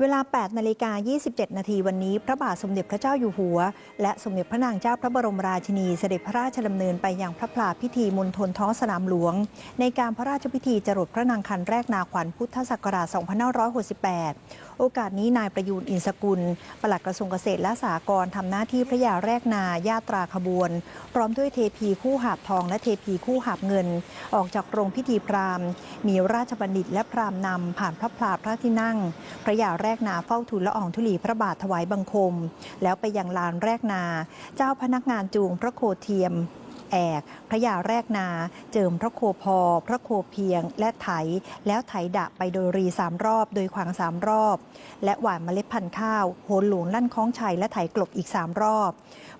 เวลา 8 นาฬิกา 27 นาทีวันนี้ พระบาทสมเด็จพระเจ้าอยู่หัว และสมเด็จพระนางเจ้าพระบรมราชินีเสด็จพระราชดำเนินไปยังพระพลาพิธีมณฑลท้องสนามหลวง ในการพระราชพิธีจรดพระนางคันแรกนาขวัญพุทธศักราช 2568 โอกาสนี้นายประยูนอินสกุล ปลัดกระทรวงเกษตรและสหกรณ์ทำหน้าที่พระยาแรกนาญาตราขบวน พร้อมด้วยเทพีคู่หาบทองและเทพีคู่หาบเงิน ออกจากโรงพิธีพราหมณ์มีราชบัณฑิตและพราหมณ์นำผ่านพระพลาพระที่นั่ง พระยาแรกนาเฝ้าทูลละอองธุลีพระบาทถวายบังคม แล้วไปยังลานแรกนา เจ้าพนักงานจูงพระโคเทียม แอก พระยาแรกนา เจิมพระโคพอ พระโคเพียง และไถ แล้วไถดะไปโดยรีสามรอบ โดยขวางสามรอบ และหว่านเมล็ดพันธุ์ข้าว โหนหลวงลั่นคล้องชัย และไถกลบอีกสามรอบ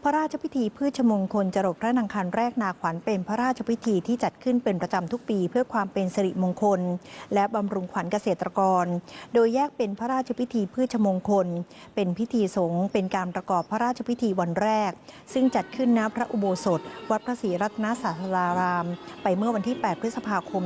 พระราชพิธีพืชมงคลจรดพระนางคันแรกนาขวัญเป็นพระราชพิธีที่จัดขึ้นเป็นประจำทุกปี เพื่อความเป็นสิริมงคล และบำรุงขวัญเกษตรกร โดยแยกเป็นพระราชพิธีพืชมงคล เป็นพิธีสงฆ์เป็นการประกอบพระราชพิธีวันแรก ซึ่งจัดขึ้นณพระอุโบสถวัดพระศรีรัตนศาสดาราม ไปเมื่อวันที่ 8 พฤษภาคม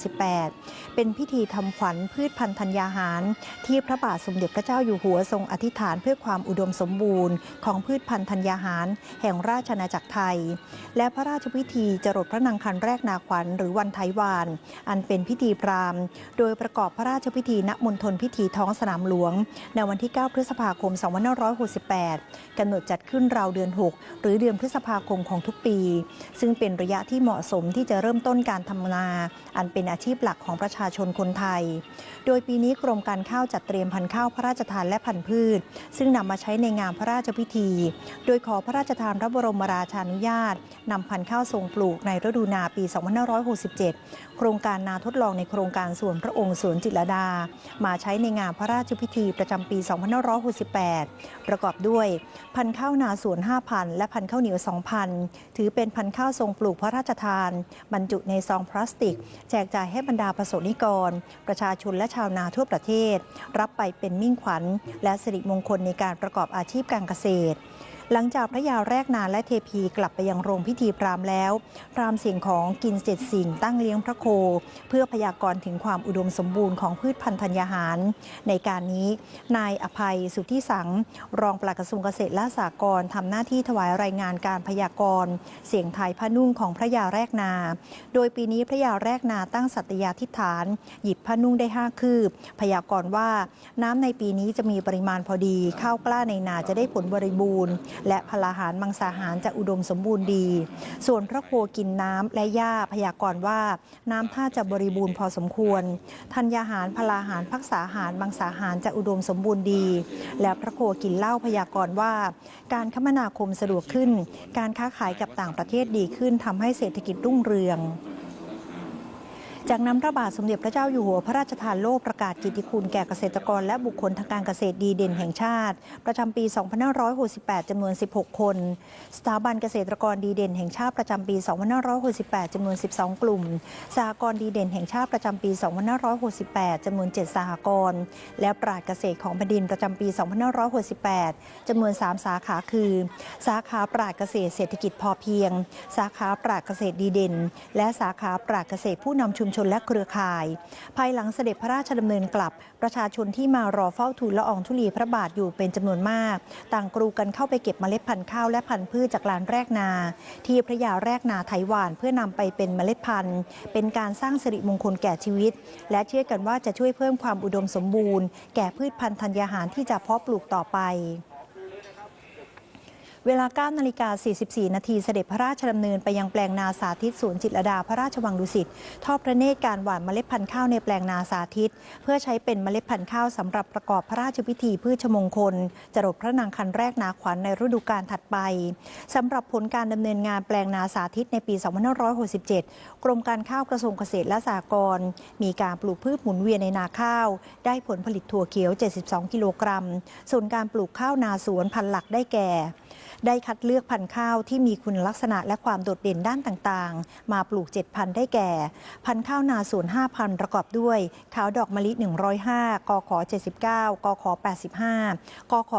2568 เป็นพิธีทำขวัญพืชพันธุ์ธัญญาหาร ที่พระบาทสมเด็จพระเจ้าอยู่หัวทรงอธิษฐานเพื่อความอุดมสมบูรณ์ของพืชพันธุ์ธัญญาหาร แห่งราชอาณาจักรไทย และพระราชพิธีจรดพระนางคันแรกนาขวัญหรือวันไทยวาน อันเป็นพิธีพราหมณ์ โดยประกอบพระราชพิธีณมณฑลพิธีท้องสนามหลวง ในวันที่ 9 พฤษภาคม 2568 กำหนดจัดขึ้นราวเดือน 6 หรือเดือนพฤษภาคมของทุกปีซึ่งเป็นระยะที่เหมาะสมที่จะเริ่มต้นการทำนา อันเป็นอาชีพหลักของประชาชนคนไทย โดยปีนี้กรมการข้าวจัดเตรียมพันธุ์ข้าวพระราชทานและพันธุ์พืช ซึ่งนำมาใช้ในงานพระราชพิธี โดยขอพระราชทานพระบรมราชานุญาตนำพันธุ์ข้าวทรงปลูกในฤดูนาปี 2567 โครงการนาทดลองในโครงการส่วนพระองค์สวนจิตรดา มาใช้ในงานพระราชพิธีประจำปี 2568 ประกอบด้วย พันธุ์ข้าวนาสวน 5,000 และพันธุ์ข้าวเหนียว 2,000 ถือเป็นพันธุ์ข้าวทรงปลูกพระราชทาน บรรจุในซองพลาสติก แจกจ่ายให้บรรดาประสบนิกร ประชาชนและชาวนาทั่วประเทศ รับไปเป็นมิ่งขวัญ และสิริมงคลในการประกอบอาชีพการเกษตร หลังจากพระยาแรกนาและเทพีกลับไปยังโรงพิธีพราหมณ์แล้วพราหมณ์เสียงของกินเสร็จสิ่งตั้งเลี้ยงพระโค เพื่อพยากรณ์ถึงความอุดมสมบูรณ์ของพืชพันธุ์ธัญญาหาร ในการนี้ นายอภัยสุทธิสัง รองปลัดกระทรวงเกษตรและสหกรณ์ทำหน้าที่ถวายรายงานการพยากรณ์เสียงไทายพระนุ่งของพระยาแรกนา โดยปีนี้พระยาแรกนาตั้งสัตยาธิษฐาน หยิบพระนุ่งได้ห้าคืบ พยากรณ์ว่าน้ำในปีนี้จะมีปริมาณพอดีข้าวกล้าในนาจะได้ผลบริบูรณ์และพลาหารมังสาหารจะอุดมสมบูรณ์ดี ส่วนพระโคกินน้ำและหญ้าพยากรณ์ว่า น้ำท่าจะบริบูรณ์พอสมควรธัญญาหารพลาหารพักษาหารมังสาหารจะอุดมสมบูรณ์ดี และพระโคกินเหล้าพยากรณ์ว่า การคมนาคมสะดวกขึ้น การค้าขายกับต่างประเทศดีขึ้นทำให้เศรษฐกิจรุ่งเรือง จากนั้นพระบาทสมเด็จพระเจ้าอยู่หัวพระราชทานโล่ประกาศกิติคุณแก่เกษตรกรและบุคคลทางการเกษตรดีเด่นแห่งชาติ ประจำปี 2568จำนวน 16 คน สถาบันเกษตรกรดีเด่นแห่งชาติประจำปี 2568จำนวน 12 กลุ่ม สหกรณ์ดีเด่นแห่งชาติประจำปี 2568จำนวน 7 สหกรณ์และปราชญ์เกษตรของแผ่นดินประจำปี 2568จำนวน 3 สาขาคือ สาขาปราชญ์เกษตรเศรษฐกิจพอเพียง สาขาปราชญ์เกษตรดีเด่น และสาขาปราชญ์เกษตรผู้นำชุมชนและเครือข่าย ภายหลังเสด็จพระราชดำเนินกลับ ประชาชนที่มารอเฝ้าทูลละอองธุลีพระบาทอยู่เป็นจำนวนมาก ต่างกรูกันเข้าไปเก็บเมล็ดพันธุ์ข้าวและพันธุ์พืชจากลานแรกนา ที่พระยาแรกนาไถหวานเพื่อนำไปเป็นเมล็ดพันธุ์ เป็นการสร้างสิริมงคลแก่ชีวิต และเชื่อกันว่าจะช่วยเพิ่มความอุดมสมบูรณ์ แก่พืชพันธุ์ธัญญาหารที่จะเพาะปลูกต่อไป เวลา9นาฬิกา 44 นาทีเสด็จพระราชดำเนินไปยังแปลงนาสาธิตสวนจิตรดาพระราชวังดุสิตทอดพระเนตรการหว่านเมล็ดพันธุ์ข้าวในแปลงนาสาธิต เพื่อใช้เป็นเมล็ดพันธุ์ข้าวสำหรับประกอบพระราชพิธีพืชมงคล จรดพระนางคันแรกนาขวัญในฤดูกาลถัดไปสำหรับผลการดำเนินงานแปลงนาสาธิตในปี 2567 กรมการข้าวกระทรวงเกษตรและสหกรณ์มีการปลูกพืชหมุนเวียนในนาข้าว ได้ผลผลิตถั่วเขียว 72 กิโลกรัมส่วนการปลูกข้าวนาสวนพันหลักได้แก่ ได้คัดเลือกพันธุ์ข้าวที่มีคุณลักษณะและความโดดเด่นด้านต่างๆ มาปลูก7พันได้แก่ พันธุ์ข้าวนาสวน5พันประกอบด้วย ขาวดอกมะลิ 105 กข 79 กข 85 กข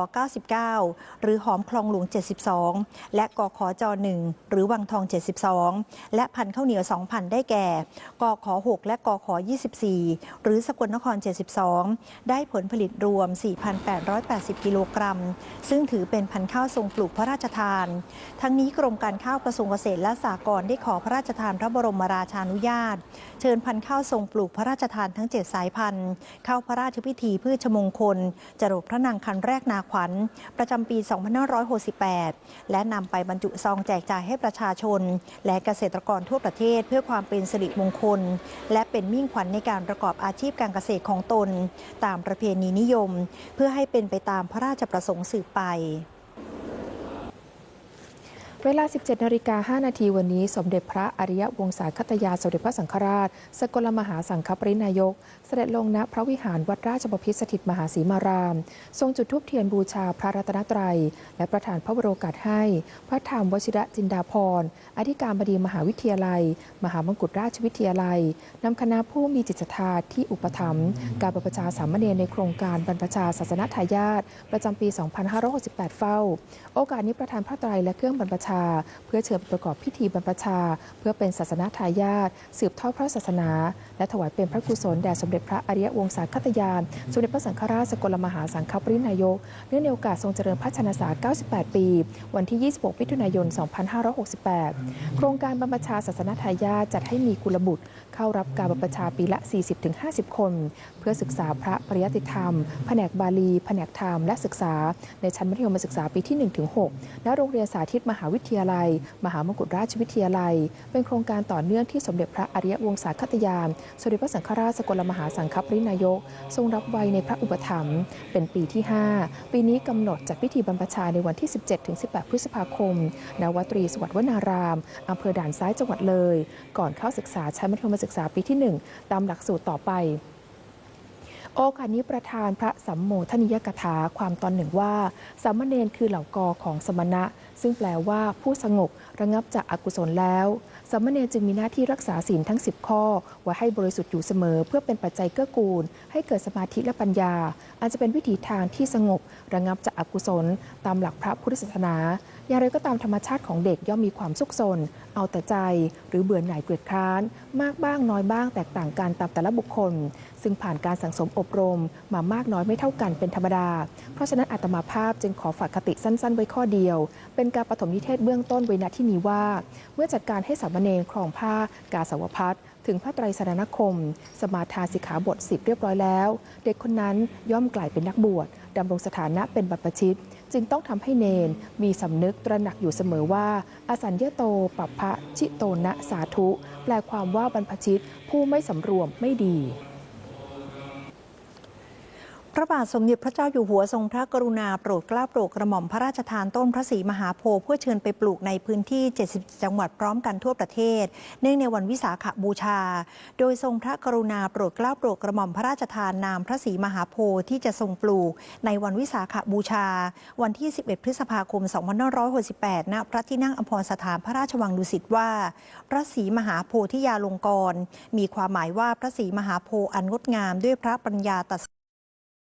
99 หรือหอมคลองหลวง 72 และกขจ1หรือวังทอง 72 และพันธุ์ข้าวเหนียว2พันได้แก่ กข 6 และกข 24 หรือสกลนคร 72 ได้ผลผลิตรวม 4,880 กิโลกรัม ซึ่งถือเป็นพันธุ์ข้าวทรงปลูกพระราชทาน ทั้งนี้กรมการข้าวกระทรวงเกษตรและสหกรณ์ได้ขอพระราชทานพระบรมราชานุญาต เชิญพันธุ์ข้าวทรงปลูกพระราชทานทั้ง 7 สายพันธุ์เข้าพระราชพิธีพืชมงคล จรดพระนางคันแรกนาขวัญ ประจำปี 2568 และนำไปบรรจุซองแจกจ่ายให้ประชาชน และเกษตรกรทั่วประเทศเพื่อความเป็นสิริมงคล และเป็นมิ่งขวัญในการประกอบอาชีพการเกษตรของตน ตามประเพณีนิยม เพื่อให้เป็นไปตามพระราชประสงค์สืบไป เวลา 17 นาฬิกา 5 นาทีวันนี้ สมเด็จพระอริยวงศาคตยา สมเด็จพระสังฆราช สกลมหาสังฆปรินายก เสด็จลงณพระวิหารวัดราชบพิตรสถิตมหาศรีมาราม ทรงจุดธูปเทียนบูชาพระรัตนตรัย และประทานพระบรมโอกาสให้ พระธรรมวชิระจินดาพร อธิการบดีมหาวิทยาลัย มหามงกุฎราชวิทยาลัย นำคณะผู้มีจิตศรัทธาที่อุปถัมภ์การบรรพชาสามเณรในโครงการบรรพชาศาสนทายาทประจำปี 2568 เฝ้า โอกาสนี้ประธานพระไตรและเครื่องบรรพชาเพื่อเชิญประกอบพิธีบรรพชา เพื่อเป็นศาสนาทายาทสืบทอดพระศาสนา และถวายเป็นพระกุศลแด่สมเด็จพระอริยวงศาคตยาน สมเด็จพระสังฆราชสกลมหาสังฆปรินายก เนื่องในโอกาสทรงเจริญพระชนษา 98 ปี วันที่ 26 มิถุนายน 2568 โครงการบรรพชาศาสนาทายาทจัดให้มีกุลบุตร เข้ารับการบรรพชาปีละ 40-50 คน เพื่อศึกษาพระปริยติธรรม แผนกบาลี แผนกธรรม และศึกษา ในชั้นมัธยมศึกษาปีที่ 1-6 ณ โรงเรียนสาธิตมหาวิทยาทยาลัย มหามงกุฎราชวิทยาลัย เป็นโครงการต่อเนื่องที่สมเด็จพระอริยวงศาคตยานสมเด็จพระสังฆราชสกลมหาสังฆปรินายก ทรงรับไว้ในพระอุปถัมภ์เป็นปีที่ 5 ปีนี้กำหนดจัดพิธีบรรพชาในวันที่ 17-18 พฤษภาคม ณ วัดตรีสวัสดิ์วนารามอำเภอด่านซ้ายจังหวัดเลย ก่อนเข้าศึกษาชั้นมัธยมศึกษาปีที่ 1 ตามหลักสูตรต่อไป โอกาสนี้ประธานพระสัมโมทนิยกถาความตอนหนึ่งว่า สามเณรคือเหล่ากอของสมณะ ซึ่งแปลว่าผู้สงบระงับจากอากุศลแล้วสามเณรจึงมีหน้าที่รักษาศีลทั้ง 10 ข้อ ไว้ให้บริสุทธิ์อยู่เสมอ เพื่อเป็นปัจจัยเกื้อกูล ให้เกิดสมาธิและปัญญา อาจจะเป็นวิถีทางที่สงบ ระงับจากอากุศล ตามหลักพระพุทธศาสนา อย่างไรก็ตามธรรมชาติของเด็กย่อมมีความสุขสนเอาแต่ใจ หรือเบื่อหน่ายเกลียดคร้าน มากบ้างน้อยบ้างแตกต่างกันตามแต่ละบุคคล ซึ่งผ่านการสังสมอบรมมามากน้อยไม่เท่ากันเป็นธรรมดา เพราะฉะนั้นอาตมาภาพจึงขอฝากคติสั้น ๆ ไว้ข้อเดียว เป็นการปฐมนิเทศเบื้องต้นไว้ณที่นี้ว่า เมื่อจัดการให้สามเณรครองผ้ากาสาวพัดถึงพระไตรสรณคม สมาทานสิกขาบทสิบเรียบร้อยแล้ว เด็กคนนั้นย่อมกลายเป็นนักบวชดำรงสถานะเป็นบรรพชิต จึงต้องทำให้เนนมีสำนึกตระหนักอยู่เสมอว่า อสัญญโตปัพพะชิโตนะสาธุ แปลความว่าบรรพชิตผู้ไม่สำรวมไม่ดี พระบาทสมเด็จพระเจ้าอยู่หัวทรงพระกรุณาโปรดเกล้าโปรดกระหม่อมพระราชทานต้นพระศรีมหาโพธิ์เพื่อเชิญไปปลูกในพื้นที่ 70 จังหวัดพร้อมกันทั่วประเทศ เนื่องในวันวิสาขบูชา โดยทรงพระกรุณาโปรดเกล้าโปรดกระหม่อมพระราชทานนามพระศรีมหาโพธิ์ที่จะทรงปลูกในวันวิสาขบูชา วันที่ 11 พฤษภาคม 2568 ณ พระที่นั่งอภรสถานพระราชวังดุสิตว่า พระศรีมหาโพธิยาลงกร มีความหมายว่าพระศรีมหาโพธิ์อันงดงามด้วยพระปัญญาตรัส